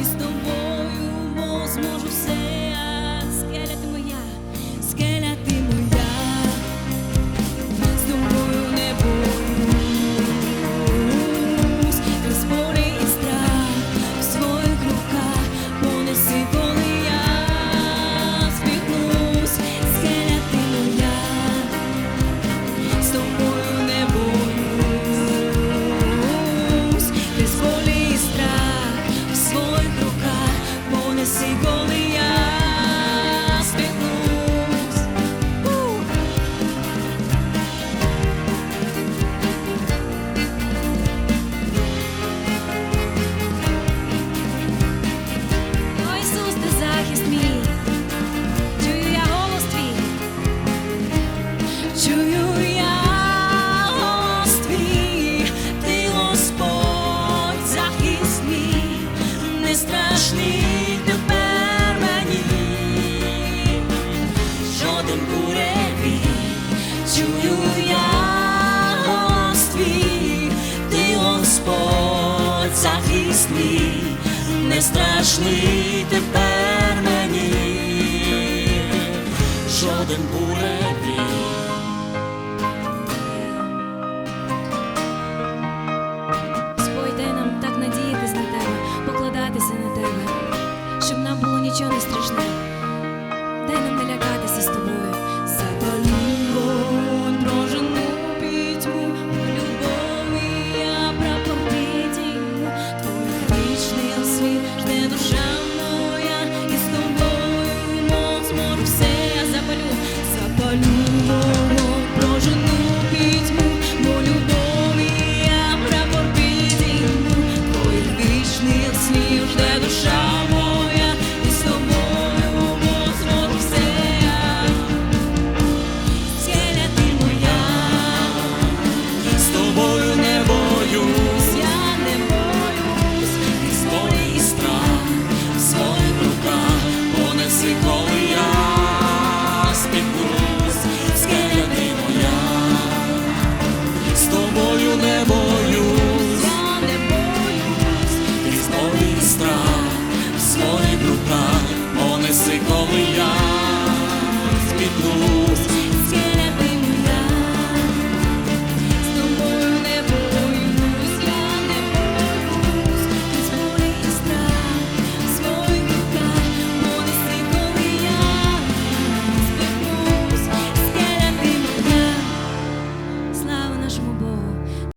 і з тобою, бо зможу все. Holy, holy. холодним буреві, чую я твій, ти Господь захист не страшний тепер мені, жоден буревій. Спойте нам так надіятись на тебе, покладатися на тебе, щоб нам було нічого не страшне.